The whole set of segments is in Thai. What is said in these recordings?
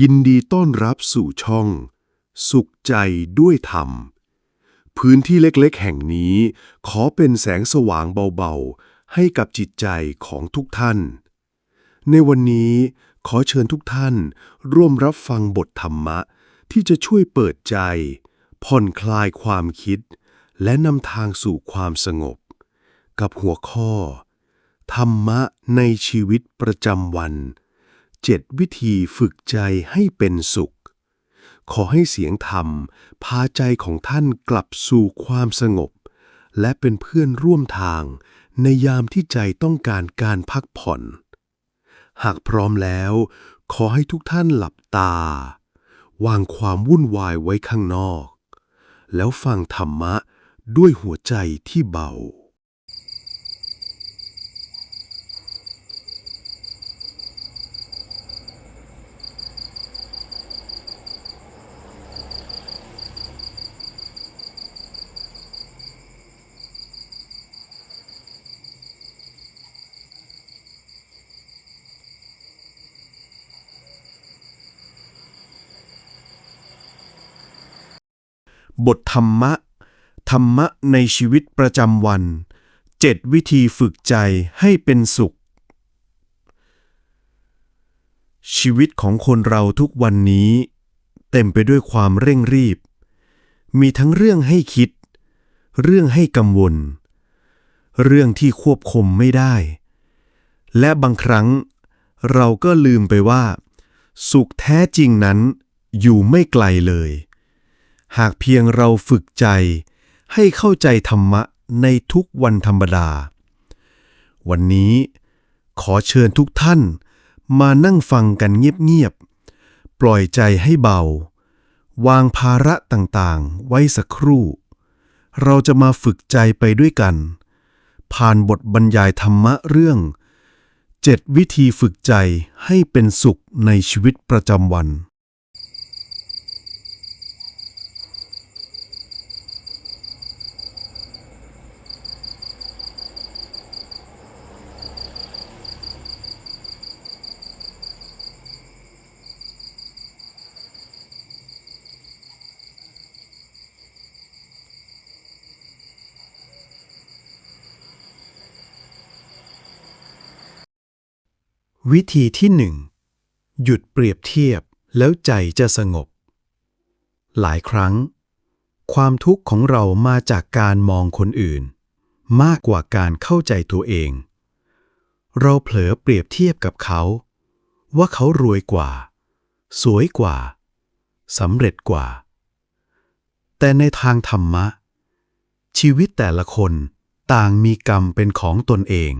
ยินดีต้อนรับสู่ช่อง สุขใจด้วยธรรม พื้นที่เล็กๆ แห่งนี้ ขอเป็นแสงสว่างเบาๆ ให้กับจิตใจของทุกท่าน ในวันนี้ขอเชิญทุกท่าน ร่วมรับฟังบทธรรมะ ที่จะช่วยเปิดใจ ผ่อนคลายความคิด และนำทางสู่ความสงบ กับหัวข้อ ธรรมะในชีวิตประจำวัน เจ็ดวิธีฝึกใจให้เป็นสุข ขอให้เสียงธรรม พาใจของท่านกลับสู่ความสงบ และเป็นเพื่อนร่วมทาง ในยามที่ใจต้องการการพักผ่อน หากพร้อมแล้ว ขอให้ทุกท่านหลับตา วางความวุ่นวายไว้ข้างนอก แล้วฟังธรรมะด้วยหัวใจที่เบา บทธรรมะ ธรรมะในชีวิตประจำวันเจ็ดวิธีฝึกใจให้เป็นสุข ชีวิตของคนเราทุกวันนี้ เต็มไปด้วยความเร่งรีบ มีทั้งเรื่องให้คิด เรื่องให้กังวล เรื่องที่ควบคุมไม่ได้ และบางครั้งเราก็ลืมไปว่า สุขแท้จริงนั้นอยู่ไม่ไกลเลย หากเพียงเราฝึกใจ ให้เข้าใจธรรมะในทุกวันธรรมดา วันนี้ขอเชิญทุกท่านมานั่งฟังกันเงียบๆ ปล่อยใจให้เบา วางภาระต่างๆ ไว้สักครู่ เราจะมาฝึกใจไปด้วยกัน ผ่านบทบรรยายธรรมะเรื่องเจ็ดวิธีฝึกใจให้เป็นสุขในชีวิตประจำวัน วิธีที่หนึ่งหยุดเปรียบเทียบแล้วใจจะสงบ หลายครั้ง ความทุกข์ของเรามาจากการมองคนอื่น มากกว่าการเข้าใจตัวเอง เราเผลอเปรียบเทียบกับเขา ว่าเขารวยกว่า สวยกว่าสำเร็จกว่า แต่ในทางธรรมะ ชีวิตแต่ละคนต่างมีกรรมเป็นของตนเอง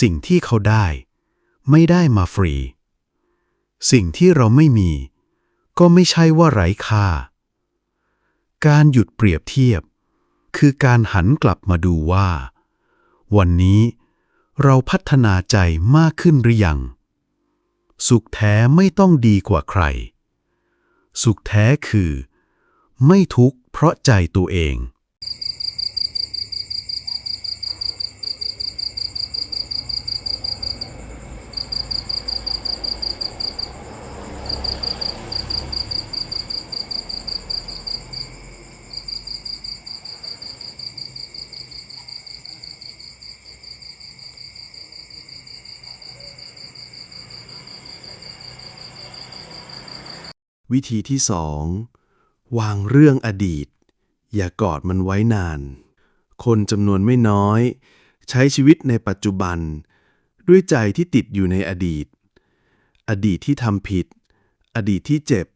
สิ่งที่เขาได้ ไม่ได้มาฟรี สิ่งที่เราไม่มี ก็ไม่ใช่ว่าไร้ค่า การหยุดเปรียบเทียบ คือการหันกลับมาดูว่า วันนี้เราพัฒนาใจมากขึ้นหรือยัง สุขแท้ไม่ต้องดีกว่าใคร สุขแท้คือ ไม่ทุกข์เพราะใจตัวเอง วิธีที่สองวางเรื่องอดีต อย่ากอดมันไว้นาน คนจำนวนไม่น้อย ใช้ชีวิตในปัจจุบัน ด้วยใจที่ติดอยู่ในอดีต อดีตที่ทำผิด อดีตที่เจ็บ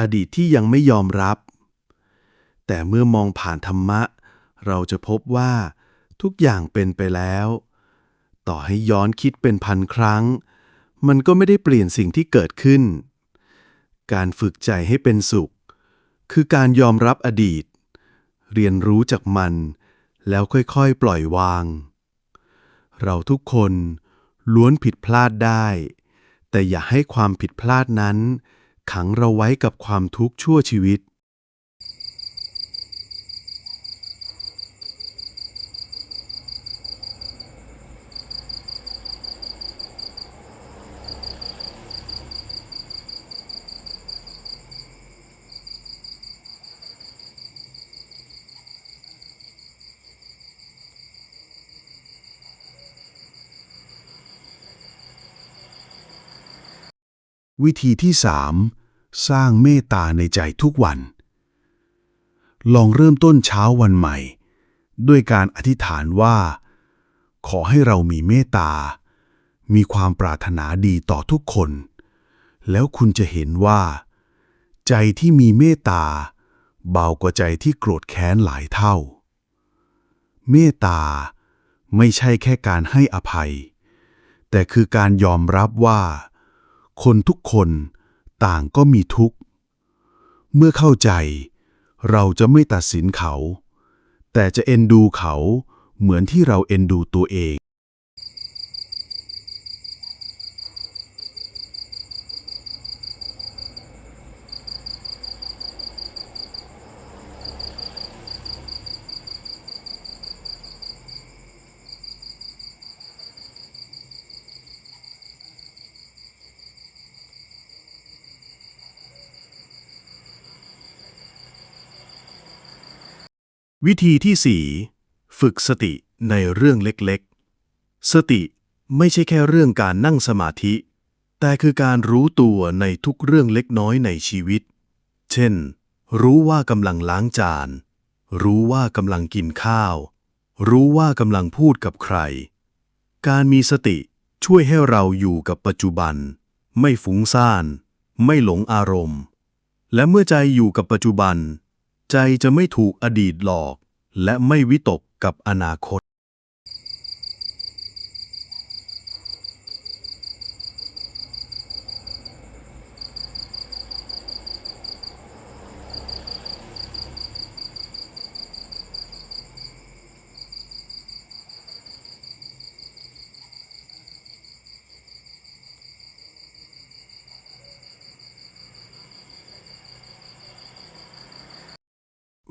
อดีตที่ยังไม่ยอมรับ แต่เมื่อมองผ่านธรรมะ เราจะพบว่าทุกอย่างเป็นไปแล้ว ต่อให้ย้อนคิดเป็นพันครั้ง มันก็ไม่ได้เปลี่ยนสิ่งที่เกิดขึ้น การฝึกใจให้เป็นสุข คือการยอมรับอดีต เรียนรู้จากมัน แล้วค่อยๆ ปล่อยวาง เราทุกคนล้วนผิดพลาดได้ แต่อย่าให้ความผิดพลาดนั้น ขังเราไว้กับความทุกข์ชั่วชีวิต วิธีที่สามสร้างเมตตาในใจทุกวัน ลองเริ่มต้นเช้าวันใหม่ ด้วยการอธิษฐานว่า ขอให้เรามีเมตตา มีความปรารถนาดีต่อทุกคน แล้วคุณจะเห็นว่า ใจที่มีเมตตา เบากว่าใจที่โกรธแค้นหลายเท่า เมตตาไม่ใช่แค่การให้อภัย แต่คือการยอมรับว่า คนทุกคนต่างก็มีทุกข์ เมื่อเข้าใจ เราจะไม่ตัดสินเขา แต่จะเอ็นดูเขาเหมือนที่เราเอ็นดูตัวเอง วิธีที่สี่ฝึกสติในเรื่องเล็กๆ สติไม่ใช่แค่เรื่องการนั่งสมาธิ แต่คือการรู้ตัวในทุกเรื่องเล็กน้อยในชีวิต เช่น รู้ว่ากำลังล้างจาน รู้ว่ากำลังกินข้าว รู้ว่ากำลังพูดกับใคร การมีสติช่วยให้เราอยู่กับปัจจุบัน ไม่ฟุ้งซ่าน ไม่หลงอารมณ์ และเมื่อใจอยู่กับปัจจุบัน ใจจะไม่ถูกอดีตหลอก และไม่วิตกกับอนาคต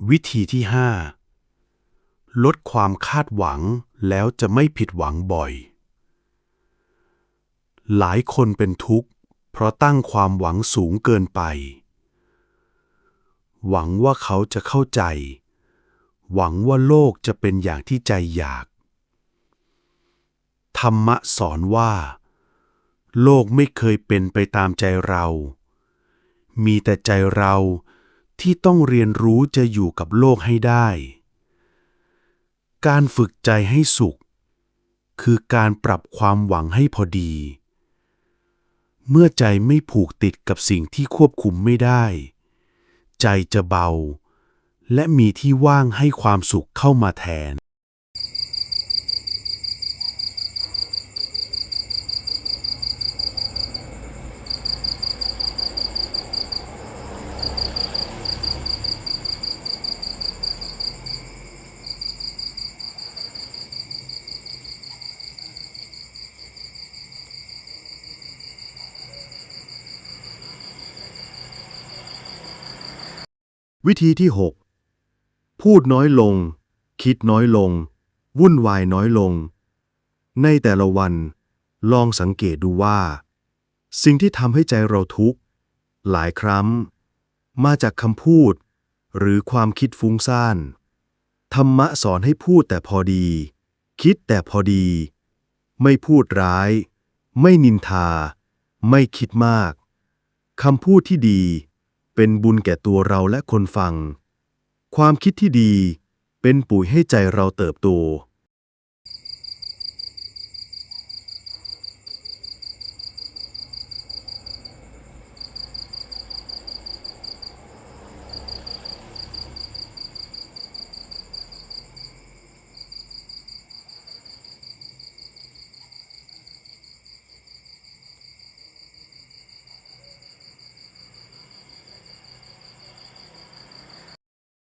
วิธีที่ห้าลดความคาดหวังแล้วจะไม่ผิดหวังบ่อย หลายคนเป็นทุกข์ เพราะตั้งความหวังสูงเกินไป หวังว่าเขาจะเข้าใจ หวังว่าโลกจะเป็นอย่างที่ใจอยาก ธรรมะสอนว่า โลกไม่เคยเป็นไปตามใจเรา มีแต่ใจเรา ที่ต้องเรียนรู้จะอยู่กับโลกให้ได้ การฝึกใจให้สุข คือการปรับความหวังให้พอดี เมื่อใจไม่ผูกติดกับสิ่งที่ควบคุมไม่ได้ ใจจะเบา และมีที่ว่างให้ความสุขเข้ามาแทน วิธีที่ 6 พูดน้อยลง คิดน้อยลง วุ่นวายน้อยลง ในแต่ละวัน ลองสังเกตดูว่า สิ่งที่ทำให้ใจเราทุกข์ หลายครั้ง มาจากคำพูด หรือความคิดฟุ้งซ่านธรรมะสอนให้พูดแต่พอดี คิดแต่พอดี ไม่พูดร้าย ไม่นินทา ไม่คิดมากคำพูดที่ดี เป็นบุญแก่ตัวเราและคนฟัง ความคิดที่ดีเป็นปุ๋ยให้ใจเราเติบโต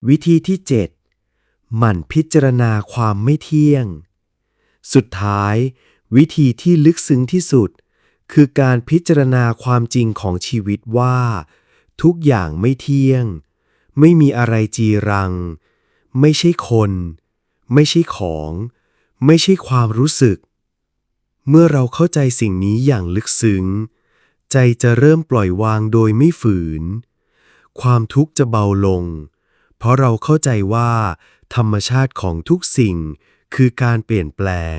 วิธีที่ 7 หมั่นพิจารณาความไม่เที่ยง สุดท้าย วิธีที่ลึกซึ้งที่สุด คือการพิจารณาความจริงของชีวิตว่า ทุกอย่างไม่เที่ยง ไม่มีอะไรจีรัง ไม่ใช่คน ไม่ใช่ของ ไม่ใช่ความรู้สึก เมื่อเราเข้าใจสิ่งนี้อย่างลึกซึ้ง ใจจะเริ่มปล่อยวางโดยไม่ฝืน ความทุกข์จะเบาลง เพราะเราเข้าใจว่า ธรรมชาติของทุกสิ่งคือการเปลี่ยนแปลง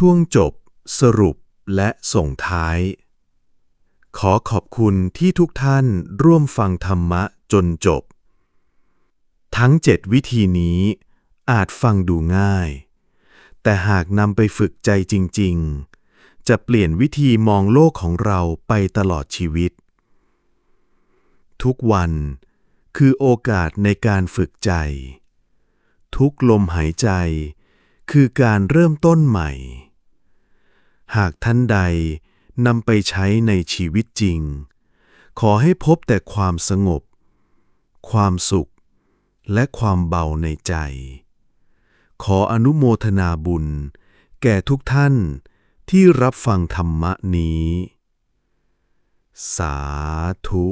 ช่วงจบ สรุปและส่งท้าย ขอขอบคุณที่ทุกท่านร่วมฟังธรรมะจนจบ ทั้งเจ็ดวิธีนี้อาจฟังดูง่าย แต่หากนำไปฝึกใจจริง ๆ จะเปลี่ยนวิธีมองโลกของเราไปตลอดชีวิต ทุกวันคือโอกาสในการฝึกใจ ทุกลมหายใจคือการเริ่มต้นใหม่ หากท่านใดนำไปใช้ในชีวิตจริง ขอให้พบแต่ความสงบ ความสุข และความเบาในใจ ขออนุโมทนาบุญ แก่ทุกท่านที่รับฟังธรรมะนี้ สาธุ